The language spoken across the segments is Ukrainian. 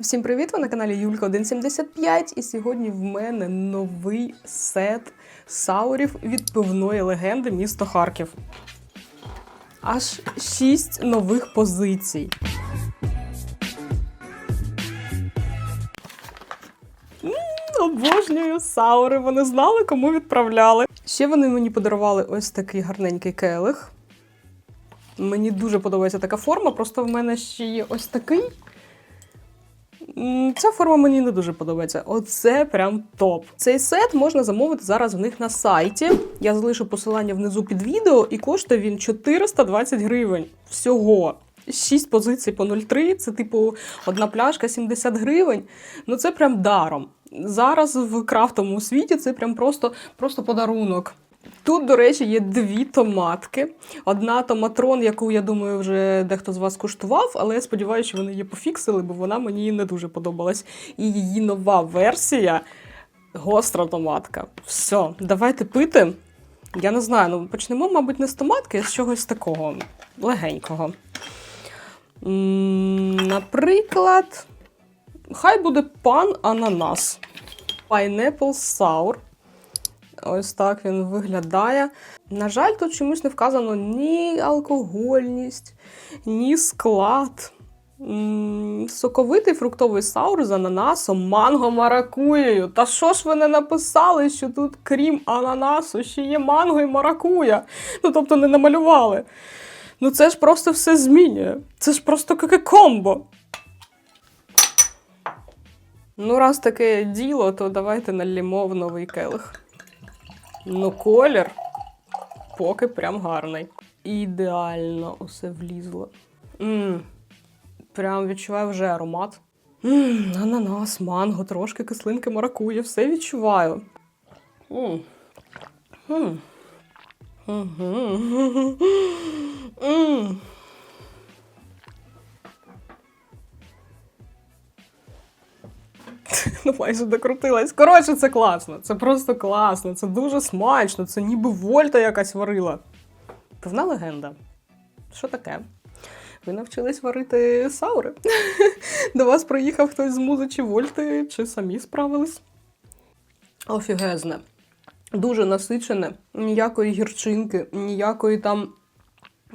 Всім привіт! Ви на каналі Юлька 175 і сьогодні в мене новий сет саурів від пивної легенди місто Харків. Аж 6 нових позицій. Обожнюю саури. Вони знали, кому відправляли. Ще вони мені подарували ось такий гарненький келих. Мені дуже подобається така форма, просто в мене ще є ось такий. Ця форма мені не дуже подобається. Оце прям топ. Цей сет можна замовити зараз в них на сайті. Я залишу посилання внизу під відео, і коштує він 420 гривень. Всього. 6 позицій по 0,3, це типу одна пляшка 70 гривень. Ну це прям даром. Зараз в крафтовому світі це прям просто, просто подарунок. Тут, до речі, є дві томатки. Одна томатрон, яку я думаю, вже дехто з вас куштував, але я сподіваюся, що вони її пофіксили, бо вона мені не дуже подобалась. І її нова версія гостра томатка. Все, давайте пити. Я не знаю, ну почнемо, мабуть, не з томатки, а з чогось такого легенького. Наприклад, хай буде пан ананас. Pineapple Sour. Ось так він виглядає. На жаль, тут чомусь не вказано ні алкогольність, ні склад. Соковитий фруктовий саур з ананасом, манго маракуєю. Та що ж ви не написали, що тут, крім ананасу, ще є манго і маракуя? Ну, тобто не намалювали. Ну це ж просто все змінює. Це ж просто яке комбо. Ну, раз таке діло, то давайте налімо в новий келих. Ну, колір поки прям гарний. Ідеально усе влізло. м Прям відчуваю вже аромат. м ананас, манго, трошки кислинки маракує, все відчуваю. м м Мгм. Ну, майже докрутилась. Коротше, це класно. Це просто класно. Це дуже смачно. Це ніби вольта якась варила. Певна легенда. Що таке? Ви навчились варити саури? До вас приїхав хтось з музи чи вольти, чи самі справились? Офігезне. Дуже насичене, ніякої гірчинки, ніякої там,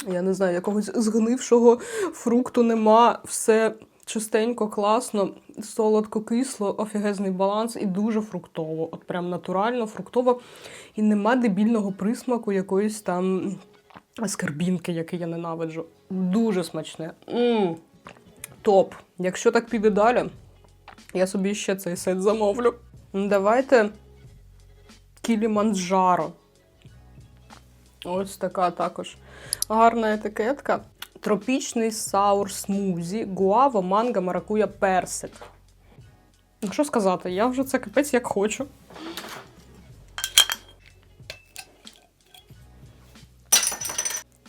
я не знаю, якогось згнившого фрукту нема. Все чистенько, класно, солодко, кисло, офігезний баланс і дуже фруктово. От прям натурально, фруктово. І нема дебільного присмаку якоїсь там скарбінки, який я ненавиджу. Дуже смачне. м Топ. Якщо так піде далі, я собі ще цей сет замовлю. Давайте Кіліманджаро. Ось така також гарна етикетка. Тропічний саур смузі, гуава, манго, маракуя, персик. Ну, що сказати, я вже це капець як хочу.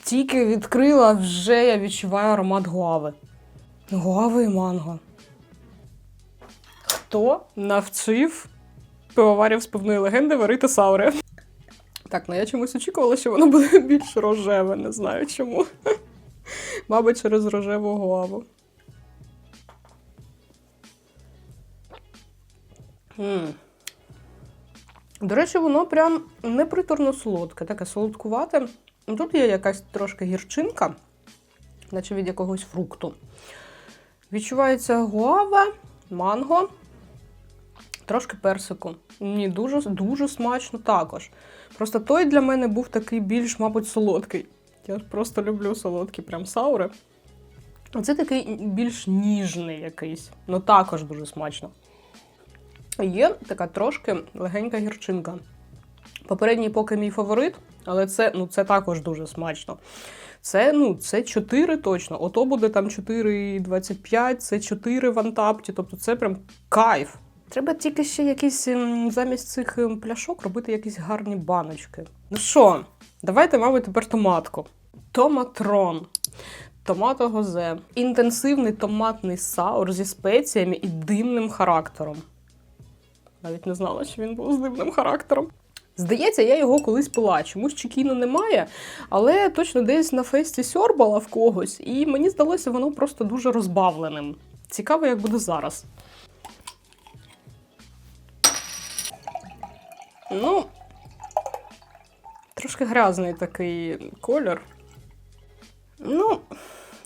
Тільки відкрила, вже я відчуваю аромат гуави. Гуави і манго. Хто навчив пивоварів з пивної легенди варити саури? Так, ну я чомусь очікувала, що воно буде більш рожеве, не знаю чому. Мабуть, через рожеву гуаву. М. До речі, воно прям неприторно солодке, таке солодкувате. Ну, Тут є якась трошки гірчинка, наче від якогось фрукту. Відчувається гуава, манго, трошки персику. Мені дуже, дуже смачно також. Просто той для мене був такий більш, мабуть, солодкий. Я просто люблю солодкі прям саури. Це такий більш ніжний якийсь, ну також дуже смачно. Є така трошки легенька гірчинка. Попередній поки мій фаворит, але це, ну, це також дуже смачно. Це, ну, це 4 точно. Ото буде там 4,25, це 4 в антапті, тобто це прям кайф. Треба тільки ще якісь ем, замість цих ем, пляшок робити якісь гарні баночки. Ну що, давайте, мабуть, тепер томатку. Томатрон. Томато гозе. Інтенсивний томатний саур зі спеціями і димним характером. Навіть не знала, що він був з дивним характером. Здається, я його колись пила. Чомусь чекіну немає, але точно десь на фесті сьорбала в когось, і мені здалося воно просто дуже розбавленим. Цікаво, як буде зараз. Ну, трошки грязний такий колір. Ну,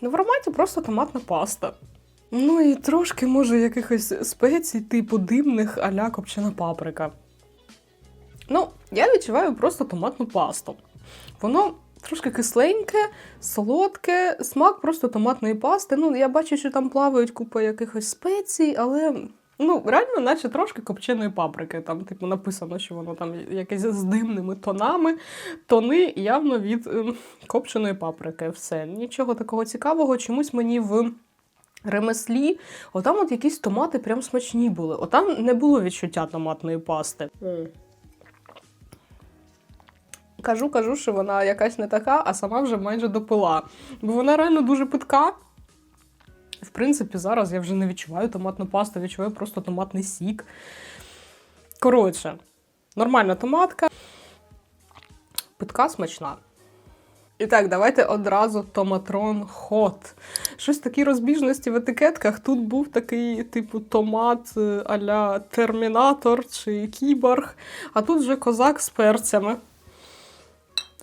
в ароматі просто томатна паста. Ну і трошки, може, якихось спецій, типу димних а-ля копчена паприка. Ну, я відчуваю просто томатну пасту. Воно трошки кисленьке, солодке, смак просто томатної пасти. Ну, я бачу, що там плавають купа якихось спецій, але ну, реально, наче трошки копченої паприки. Там, типу, написано, що воно там якесь з димними тонами. Тони явно від ем, копченої паприки. Все. Нічого такого цікавого. Чомусь мені в ремеслі, отам от якісь томати прям смачні були. Отам не було відчуття томатної пасти. Кажу, кажу, що вона якась не така, а сама вже майже допила. Бо вона реально дуже питка. В принципі, зараз я вже не відчуваю томатну пасту, відчуваю просто томатний сік. Коротше, нормальна томатка. Питка смачна. І так, давайте одразу томатрон хот. Щось такі розбіжності в етикетках. Тут був такий, типу, томат е, а-ля Термінатор чи Кіборг, а тут вже козак з перцями.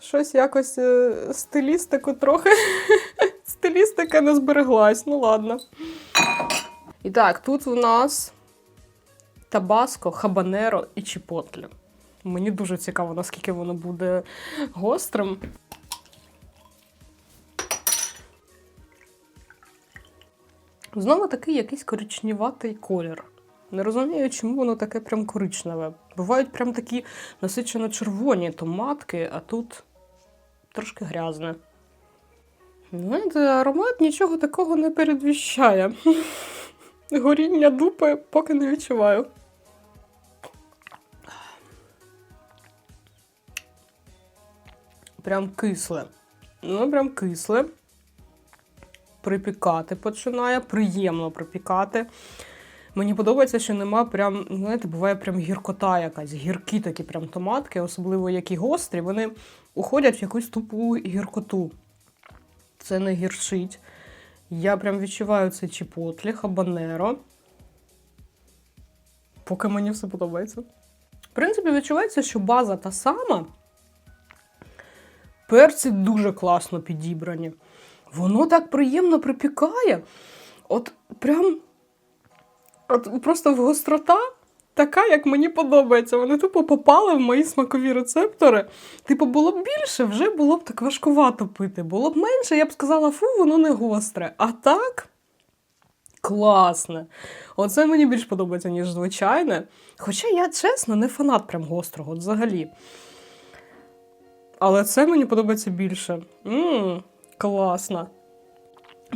Щось якось е, стилістику трохи. Стилістика не збереглась, ну ладно. І так, тут у нас табаско, хабанеро і чіпотлі. Мені дуже цікаво, наскільки воно буде гострим. Знову такий якийсь коричневатий колір. Не розумію, чому воно таке прям коричневе. Бувають прям такі насичено червоні томатки, а тут трошки грязне. Знаєте, аромат нічого такого не передвіщає. Горіння дупи поки не відчуваю. Прям кисле. Ну, прям кисле. Припікати починає, приємно припікати. Мені подобається, що нема прям, знаєте, буває прям гіркота якась, гіркі такі прям томатки, особливо які гострі, вони уходять в якусь тупу гіркоту. Це не гіршить. Я прям відчуваю це чіпотлі, хабанеро. Поки мені все подобається. В принципі, відчувається, що база та сама. Перці дуже класно підібрані. Воно так приємно припікає. От прям. От просто в гострота така, як мені подобається. Вони тупо попали в мої смакові рецептори. Типу, було б більше, вже було б так важкувато пити. Було б менше, я б сказала, фу, воно не гостре. А так. Класне. Оце мені більш подобається, ніж звичайне. Хоча я, чесно, не фанат прям гострого взагалі. Але це мені подобається більше. Ммм, класно.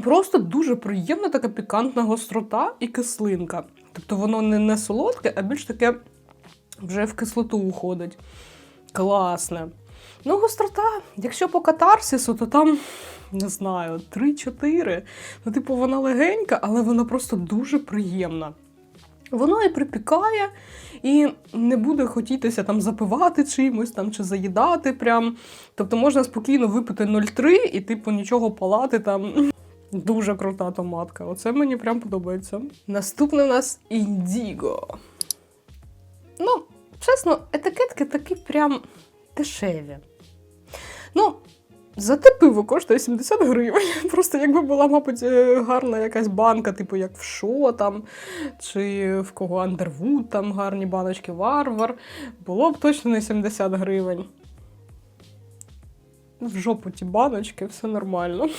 Просто дуже приємна така пікантна гострота і кислинка. Тобто воно не, не солодке, а більш таке вже в кислоту уходить. Класне. Ну, гострота, якщо по катарсису, то там, не знаю, 3-4. Ну, типу, вона легенька, але вона просто дуже приємна. Воно і припікає, і не буде хотітися там запивати чимось там чи заїдати. прям. Тобто можна спокійно випити 0,3 і, типу, нічого палати там. Дуже крута томатка. Оце мені прям подобається. Наступне у нас індіго. Ну, чесно, етикетки такі прям дешеві. Ну, за те пиво коштує 70 гривень. Просто якби була, мабуть, е, гарна якась банка, типу як в Шо там, чи в кого Андервуд, там гарні баночки Варвар, було б точно не 70 гривень. В жопу ті баночки, все нормально.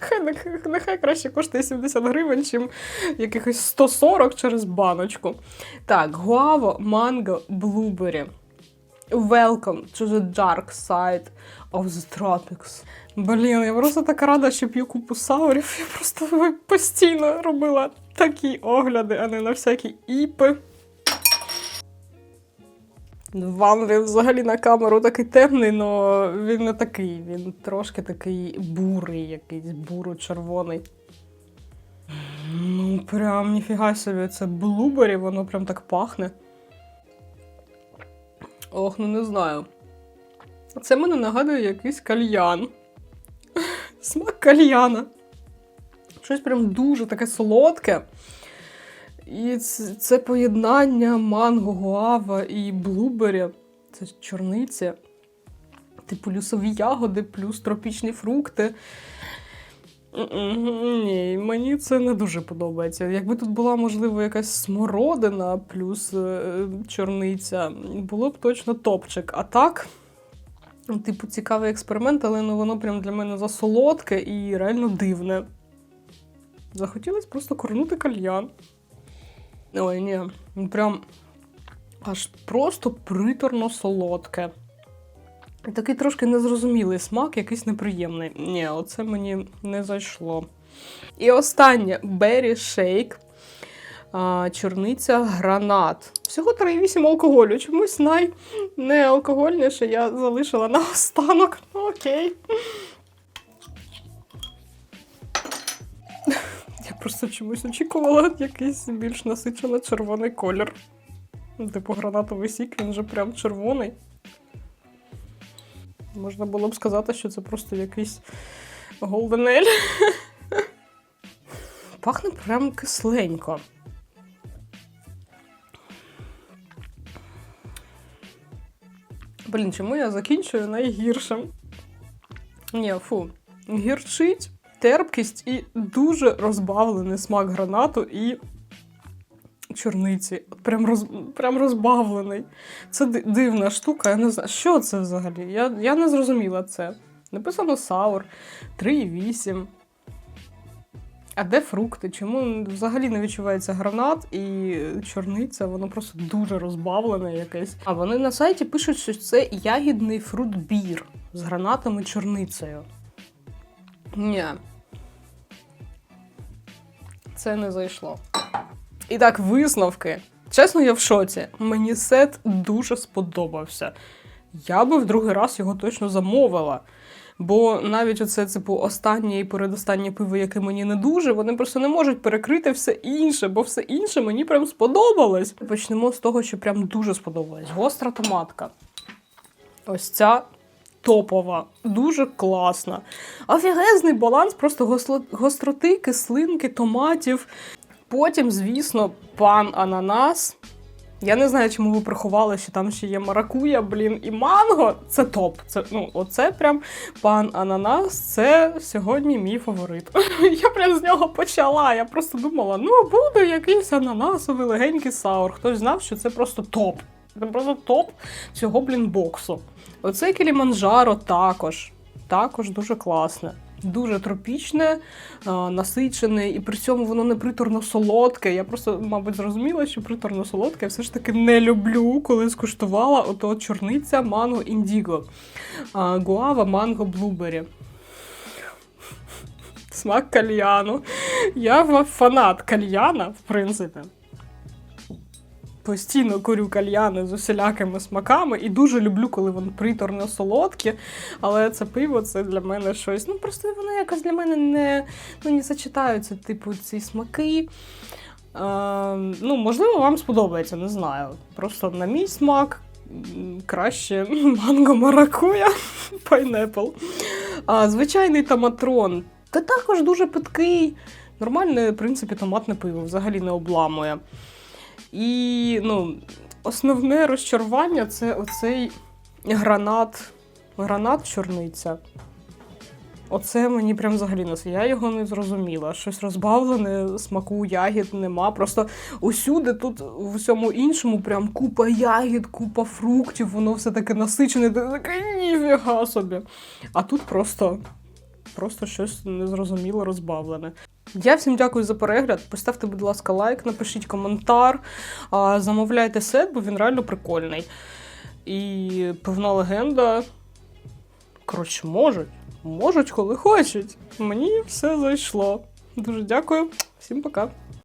Нехай, нехай, нехай краще коштує 70 гривень, чим якихось 140 через баночку. Так, гуаво, манго, блубері. Welcome to the dark side of the tropics. Блін, я просто така рада, що п'ю купу саурів. Я просто постійно робила такі огляди, а не на всякі іпи. Вам він взагалі на камеру такий темний, але він не такий. Він трошки такий бурий, якийсь буро-червоний. Ну, прям ніфіга собі, це блубері, воно прям так пахне. Ох, ну не знаю. Це мене нагадує якийсь кальян. Смак кальяна. Щось прям дуже таке солодке. І це, це поєднання манго, гуава і блубері. Це чорниця. Типу лісові ягоди, плюс тропічні фрукти. Ні, мені це не дуже подобається. Якби тут була, можливо, якась смородина плюс е, чорниця, було б точно топчик. А так, типу, цікавий експеримент, але ну, воно прям для мене засолодке і реально дивне. Захотілося просто корнути кальян. Ой, ні, прям аж просто приторно солодке. Такий трошки незрозумілий смак, якийсь неприємний. Ні, оце мені не зайшло. І останнє Berry Shake. А, чорниця гранат. Всього 3,8 алкоголю. Чомусь най неалкогольніше я залишила на останок. Ну, Окей. Просто чомусь очікувала якийсь більш насичено червоний колір. Типу гранатовий сік, він же прям червоний. Можна було б сказати, що це просто якийсь Golden Ale. Пахне прям кисленько. Блін, чому я закінчую найгіршим? Ні, фу. Гірчить, терпкість і дуже розбавлений смак гранату і чорниці. Прям, роз, прям розбавлений. Це дивна штука, я не знаю. Що це взагалі? Я, я не зрозуміла це. Написано саур 3,8. А де фрукти? Чому взагалі не відчувається гранат і чорниця? Воно просто дуже розбавлене якесь. А вони на сайті пишуть, що це ягідний фрут-бір з гранатом і чорницею. Ні. Це не зайшло. І так, висновки. Чесно, я в шоці. Мені сет дуже сподобався. Я би в другий раз його точно замовила. Бо навіть оце, типу, останнє і передостаннє пиво, яке мені не дуже, вони просто не можуть перекрити все інше, бо все інше мені прям сподобалось. Почнемо з того, що прям дуже сподобалось. Гостра томатка. Ось ця топова, дуже класна. Офігезний баланс просто гостроти, кислинки, томатів. Потім, звісно, пан ананас. Я не знаю, чому ви приховали, що там ще є маракуя, блін, і манго. Це топ. Це, ну, оце прям пан ананас. Це сьогодні мій фаворит. Я прям з нього почала. Я просто думала, ну буде якийсь ананасовий легенький саур. Хтось знав, що це просто топ. Це просто топ цього блін боксу. Оце Кіліманджаро також. Також дуже класне. Дуже тропічне, насичене, і при цьому воно не приторно солодке. Я просто, мабуть, зрозуміла, що приторно солодке я все ж таки не люблю, коли скуштувала ото чорниця манго індіго, гуава манго блубері. Смак кальяну. Я фанат кальяна, в принципі. Постійно курю кальяни з усілякими смаками і дуже люблю, коли вони приторно солодкі. Але це пиво це для мене щось. Ну просто воно якось для мене не, ну, не зачитаються, типу, ці смаки. Е, ну, можливо, вам сподобається, не знаю. Просто на мій смак краще манго маракуя, пайнепл. А, звичайний томатрон. Та також дуже питкий. Нормальне, в принципі, томатне пиво взагалі не обламує. І ну, основне розчарування це оцей гранат, гранат чорниця. Оце мені прям взагалі не Я його не зрозуміла. Щось розбавлене, смаку ягід нема. Просто усюди тут в усьому іншому прям купа ягід, купа фруктів, воно все таке насичене, таке ніфіга собі. А тут просто, просто щось незрозуміло розбавлене. Я всім дякую за перегляд. Поставте, будь ласка, лайк, напишіть коментар, замовляйте сет, бо він реально прикольний. І певна легенда. Коротше, можуть. Можуть, коли хочуть. Мені все зайшло. Дуже дякую. Всім пока.